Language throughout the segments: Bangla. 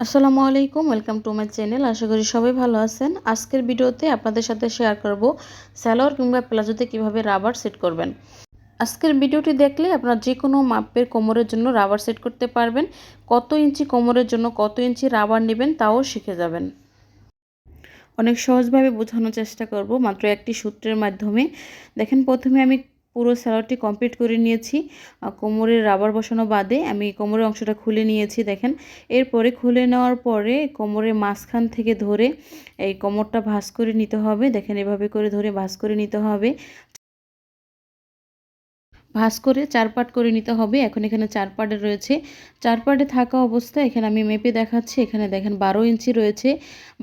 আসসালামু আলাইকুম ওয়েলকাম টু মাই চ্যানেল আশা করি সবাই ভালো আছেন। আজকের ভিডিওতে আপনাদের সাথে শেয়ার করব স্যালোয়ার কিংবা প্লাজোতে কীভাবে রাবার সেট করবেন। আজকের ভিডিওটি দেখলে আপনারা যে কোনো মাপের কোমরের জন্য রাবার সেট করতে পারবেন। কত ইঞ্চি কোমরের জন্য কত ইঞ্চি রাবার নেবেন তাও শিখে যাবেন। অনেক সহজভাবে বোঝানোর চেষ্টা করব, মাত্র একটি সূত্রের মাধ্যমে। দেখেন, প্রথমে আমি পুরো স্যালাডটি কমপ্লিট করে নিয়েছি। কোমরের রাবার বসানো বাদে আমি কোমরের অংশটা খুলে নিয়েছি, দেখেন। এরপরে খুলে নেওয়ার পরে কোমরের মাঝখান থেকে ধরে এই কোমরটা ভাঁজ করে নিতে হবে। দেখেন এভাবে করে ধরে ভাঁজ করে নিতে হবে। ভাঁজ করে চার পাট করে নিতে হবে। এখন এখানে চার পাটে রয়েছে। চার পাটে থাকা অবস্থায় এখানে আমি মেপে দেখাচ্ছি। এখানে দেখেন বারো ইঞ্চি রয়েছে।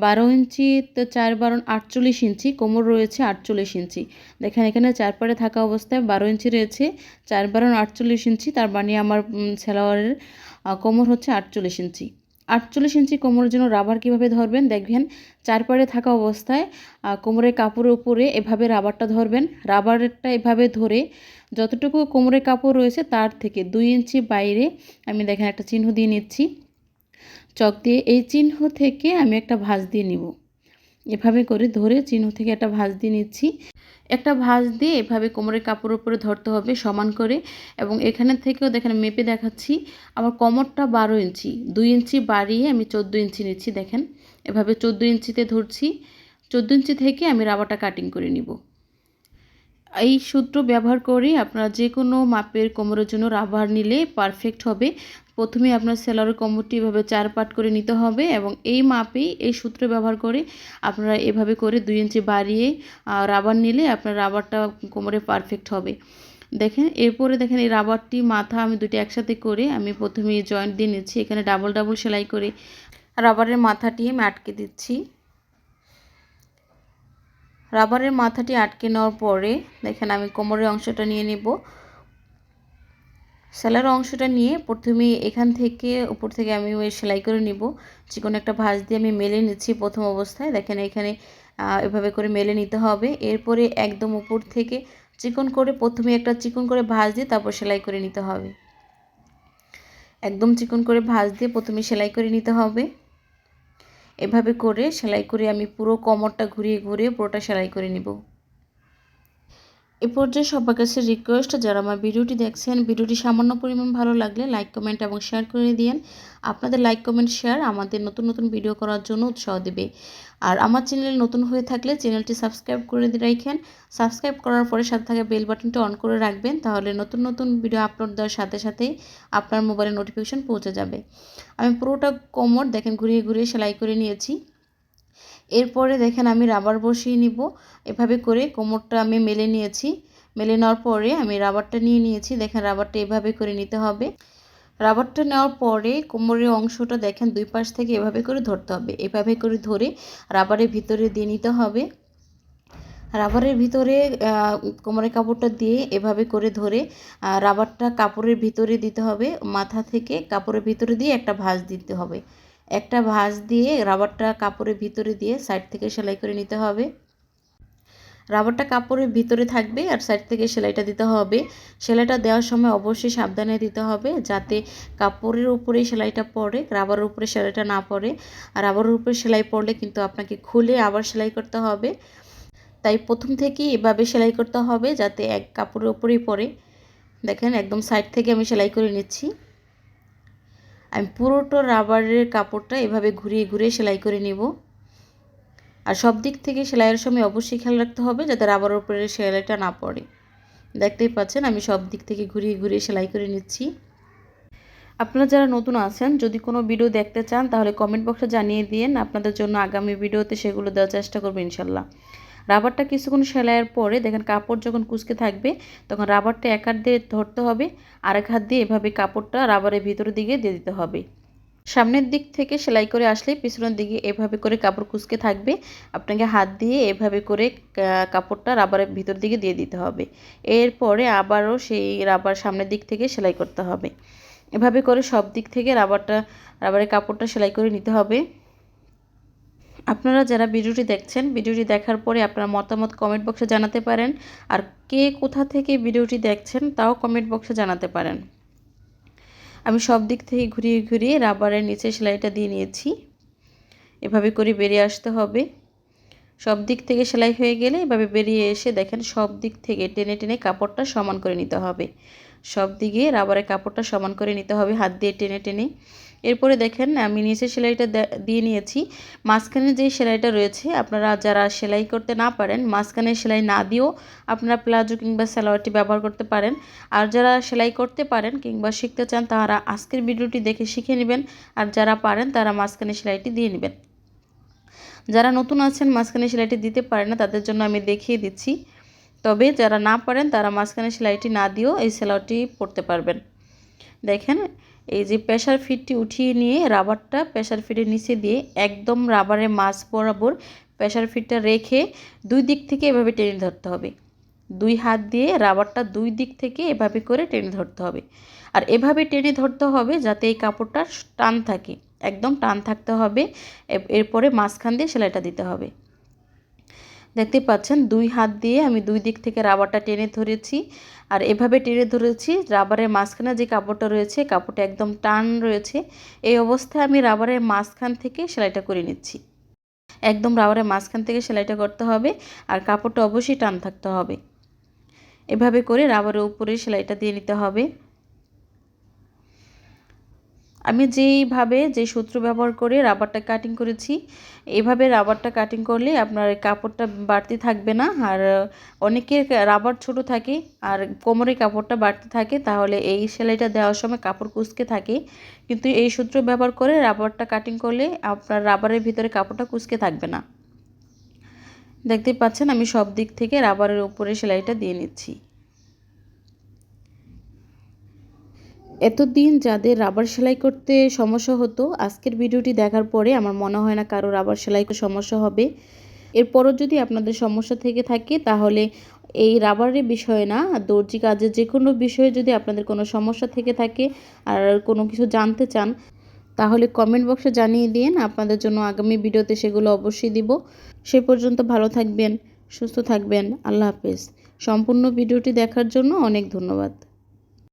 বারো ইঞ্চি তো চার বারো আটচল্লিশ ইঞ্চি, কোমর রয়েছে আটচল্লিশ ইঞ্চি। দেখেন এখানে চার পাটে থাকা অবস্থায় বারো ইঞ্চি রয়েছে। চার বারো আটচল্লিশ ইঞ্চি, তার মানে আমার সেলাওয়ারের কোমর হচ্ছে আটচল্লিশ ইঞ্চি। আটচল্লিশ ইঞ্চি কোমরের জন্য রাবার কীভাবে ধরবেন? দেখবেন চারপাড়ে থাকা অবস্থায় কোমরের কাপড়ের উপরে এভাবে রাবারটা ধরবেন। রাবারটা এভাবে ধরে যতটুকু কোমরের কাপড় রয়েছে তার থেকে দুই ইঞ্চি বাইরে আমি দেখেন একটা চিহ্ন দিয়ে নিচ্ছি। চক দিয়ে এই চিহ্ন থেকে আমি একটা ভাঁজ দিয়ে নিব। এভাবে করে ধরে চিহ্ন থেকে একটা ভাঁজ দিয়ে নিচ্ছি। একটা ভাঁজ দিয়ে এভাবে কোমরের কাপড়ের উপরে ধরতে হবে সমান করে এবং এখানে থেকেও দেখেন মেপে দেখাচ্ছি, আমার কোমরটা বারো ইঞ্চি, দুই ইঞ্চি বাড়িয়ে আমি চোদ্দ ইঞ্চি নিচ্ছি দেখেন। এভাবে চোদ্দ ইঞ্চিতে ধরছি, চোদ্দ ইঞ্চি থেকে আমি রাবারটা কাটিং করে নিব। এই সূত্র ব্যবহার করে আপনারা যে কোনো মাপের কোমরের জন্য রাবার নিলে পারফেক্ট হবে। প্রথমে আপনার সেলারের কোমরটি এভাবে চার পাট করে নিতে হবে এবং এই মাপেই এই সূত্র ব্যবহার করে আপনারা এভাবে করে দুই ইঞ্চি বাড়িয়ে রাবার নিলে আপনার রাবারটা কোমরে পারফেক্ট হবে। দেখেন, এরপরে দেখেন এই রাবারটি মাথা আমি দুটি একসাথে করে আমি প্রথমে জয়েন্ট দিয়ে নিচ্ছি। এখানে ডাবল ডাবল সেলাই করে রাবারের মাথাটি আমি আটকে দিচ্ছি। রাবারের মাথাটি আটকে নেওয়ার পরে দেখেন আমি কোমরের অংশটা নিয়ে নেব। সেলার অংশটা নিয়ে প্রথমে এখান থেকে, উপর থেকে আমি ওই সেলাই করে নিব। চিকন একটা ভাঁজ দিয়ে আমি মেলে নিচ্ছি প্রথম অবস্থায়। দেখেন এখানে এভাবে করে মেলে নিতে হবে। এরপরে একদম উপর থেকে চিকন করে প্রথমে একটা চিকন করে ভাঁজ দিয়ে তারপর সেলাই করে নিতে হবে। একদম চিকন করে ভাঁজ দিয়ে প্রথমে সেলাই করে নিতে হবে। এভাবে করে সেলাই করে আমি পুরো কোমরটা ঘুরিয়ে ঘুরিয়ে পুরোটা সেলাই করে নিব। এ পর্যায়ে সবার কাছে রিকোয়েস্ট যারা আমার ভিডিওটি দেখছেন, ভিডিওটি সামান্য পরিমাণ ভালো লাগলে লাইক কমেন্ট এবং শেয়ার করে দিন আপনাদের লাইক কমেন্ট শেয়ার আমাদের নতুন নতুন ভিডিও করার জন্য উৎসাহ দেবে। আর আমার চ্যানেল নতুন হয়ে থাকলে চ্যানেলটি সাবস্ক্রাইব করে রাখেন। সাবস্ক্রাইব করার পরে সাথে থাকা বেল বাটনটি অন করে রাখবেন, তাহলে নতুন নতুন ভিডিও আপলোড দেওয়ার সাথে সাথেই আপনার মোবাইলে নোটিফিকেশন পৌঁছে যাবে। আমি পুরোটা কোমর দেখেন, ঘুরিয়ে ঘুরিয়ে সেলাই করে নিয়েছি। এরপরে দেখেন আমি রাবার বসিয়ে নিব। এভাবে করে কোমরটা আমি মেলে নিয়েছি। মেলে নেওয়ার পরে আমি রাবারটা নিয়ে নিয়েছি। দেখেন রাবারটা এভাবে করে নিতে হবে। রাবারটা নেওয়ার পরে কোমরের অংশটা দেখেন দুই পাশ থেকে এভাবে করে ধরতে হবে। এভাবে করে ধরে রাবারের ভিতরে দিয়ে নিতে হবে। রাবারের ভিতরে কোমরের কাপড়টা দিয়ে এভাবে করে ধরে রাবারটা কাপড়ের ভিতরে দিতে হবে। মাথা থেকে কাপড়ের ভিতরে দিয়ে একটা ভাঁজ দিতে হবে। একটা ভাঁজ দিয়ে রাবারটা কাপড়ের ভিতরে দিয়ে সাইড থেকে সেলাই করে নিতে হবে। রাবারটা কাপড়ের ভিতরে থাকবে আর সাইড থেকে সেলাইটা দিতে হবে। সেলাইটা দেওয়ার সময় অবশ্যই সাবধানে দিতে হবে যাতে কাপড়ের উপরে সেলাইটা পড়ে, রাবারের উপরে সেলাইটা না পড়ে। আর রাবারের উপরে সেলাই পড়লে কিন্তু আপনাকে খুলে আবার সেলাই করতে হবে। তাই প্রথম থেকেই এভাবে সেলাই করতে হবে যাতে এক কাপড়ের উপরেই পড়ে। দেখেন একদম সাইড থেকে আমি সেলাই করে নিচ্ছি। আমি পুরোটা রাবারের কাপড়টা এভাবে ঘুরিয়ে ঘুরিয়ে সেলাই করে নেব। আর সব দিক থেকে সেলাইয়ের সময় অবশ্যই খেয়াল রাখতে হবে যাতে রাবারের উপরে সেলাইটা না পড়ে। দেখতেই পাচ্ছেন, আমি সব দিক থেকে ঘুরিয়ে ঘুরিয়ে সেলাই করে নিচ্ছি। আপনারা যারা নতুন আছেন, যদি কোনো ভিডিও দেখতে চান, তাহলে কমেন্ট বক্সে জানিয়ে দিন আপনাদের জন্য আগামী ভিডিওতে সেগুলো দেওয়ার চেষ্টা করব ইনশাল্লাহ। রাবারটা কিছুক্ষণ সেলাইয়ের পরে দেখেন কাপড় যখন কুচকে থাকবে, তখন রাবারটা এক হাত দিয়ে ধরতে হবে, আরেক হাত দিয়ে এভাবে কাপড়টা রাবারের ভিতরের দিকে দিয়ে দিতে হবে। সামনের দিক থেকে সেলাই করে আসলে পিছনের দিকে এভাবে করে কাপড় কুচকে থাকবে, আপনাকে হাত দিয়ে এভাবে করে কাপড়টা রাবারের ভিতর দিকে দিয়ে দিতে হবে। এরপরে আবারও সেই রাবার সামনের দিক থেকে সেলাই করতে হবে। এভাবে করে সব দিক থেকে রাবারটা, রাবারের কাপড়টা সেলাই করে নিতে হবে। আপনারা যারা ভিডিওটি দেখছেন, ভিডিওটি দেখার পরে আপনার মতামত কমেন্ট বক্সে জানাতে পারেন। আর কে কোথা থেকে ভিডিওটি দেখছেন, তাও কমেন্ট বক্সে জানাতে পারেন। আমি সব দিক থেকে ঘুরিয়ে ঘুরিয়ে রাবারের নিচে সেলাইটা দিয়ে নিয়েছি। এভাবে করে বেরিয়ে আসতে হবে। সব দিক থেকে সেলাই হয়ে গেলে এভাবে বেরিয়ে এসে দেখেন সব দিক থেকে টেনে টেনে কাপড়টা সমান করে নিতে হবে। সব দিকে রাবারের কাপড়টা সমান করে নিতে হবে, হাত দিয়ে টেনে টেনে। এরপরে দেখেন আমি নিচে সেলাইটা দিয়ে নিয়েছি। মাঝখানে যে সেলাইটা রয়েছে, আপনারা যারা সেলাই করতে না পারেন, মাঝখানে সেলাই না দিয়েও আপনারা প্লাজো কিংবা সালোয়ারটি ব্যবহার করতে পারেন। আর যারা সেলাই করতে পারেন কিংবা শিখতে চান, তারা আজকের ভিডিওটি দেখে শিখে নেবেন। আর যারা পারেন, তারা মাঝখানে সেলাইটি দিয়ে নেবেন। যারা নতুন আছেন, মাঝখানে সেলাইটি দিতে পারে না, তাদের জন্য আমি দেখিয়ে দিচ্ছি। তবে যারা না পারেন, তারা মাঝখানে সেলাইটি না দিয়েও এই সেলাইটি পরতে পারবেন। দেখেন এই যে প্রেশার ফিটটি উঠিয়ে নিয়ে রাবারটা প্রেশার ফিটের নিচে দিয়ে একদম রাবারের মাছ বরাবর প্রেশার ফিটটা রেখে দুই দিক থেকে এভাবে টেনে ধরতে হবে। দুই হাত দিয়ে রাবারটা দুই দিক থেকে এভাবে করে টেনে ধরতে হবে। আর এভাবে টেনে ধরতে হবে যাতে এই কাপড়টা টান থাকে। একদম টান থাকতে হবে। এরপরে মাঝখান দিয়ে সেলাইটা দিতে হবে। দেখতে পাচ্ছেন, দুই হাত দিয়ে আমি দুই দিক থেকে রাবারটা টেনে ধরেছি। আর এভাবে টেনে ধরেছি, রাবারের মাঝখানে যে কাপড়টা রয়েছে, কাপড়টা একদম টান রয়েছে, এই অবস্থায় আমি রাবারের মাঝখান থেকে সেলাইটা করে নিচ্ছি। একদম রাবারের মাঝখান থেকে সেলাইটা করতে হবে আর কাপড়টা অবশ্যই টান থাকতে হবে। এভাবে করে রাবারের উপরে সেলাইটা দিয়ে নিতে হবে। আমি যেইভাবে যে সূত্র ব্যবহার করে রাবারটা কাটিং করেছি, এভাবে রাবারটা কাটিং করলে আপনার কাপড়টা বাড়তি থাকবে না। আর অনেকের রাবার ছোট থাকে আর কোমরে কাপড়টা বাড়তি থাকে, তাহলে এই সেলাইটা দেওয়ার সময় কাপড় কুচকে থাকে। কিন্তু এই সূত্র ব্যবহার করে রাবারটা কাটিং করলে আপনার রাবারের ভিতরে কাপড়টা কুচকে থাকবে না। দেখতে পাচ্ছেন আমি সব দিক থেকে রাবারের উপরে সেলাইটা দিয়ে নিচ্ছি। এতদিন যাদের রাবার সেলাই করতে সমস্যা হতো, আজকের ভিডিওটি দেখার পরে আমার মনে হয় না কারও রাবার সেলাই সমস্যা হবে। এরপরও যদি আপনাদের সমস্যা থেকে থাকে, তাহলে এই রাবারের বিষয়ে না, দর্জি কাজের যে কোনো বিষয়ে যদি আপনাদের কোনো সমস্যা থেকে থাকে আর কোনো কিছু জানতে চান, তাহলে কমেন্ট বক্সে জানিয়ে দিন। আপনাদের জন্য আগামী ভিডিওতে সেগুলো অবশ্যই দিব। সে পর্যন্ত ভালো থাকবেন, সুস্থ থাকবেন। আল্লাহ হাফেজ। সম্পূর্ণ ভিডিওটি দেখার জন্য অনেক ধন্যবাদ।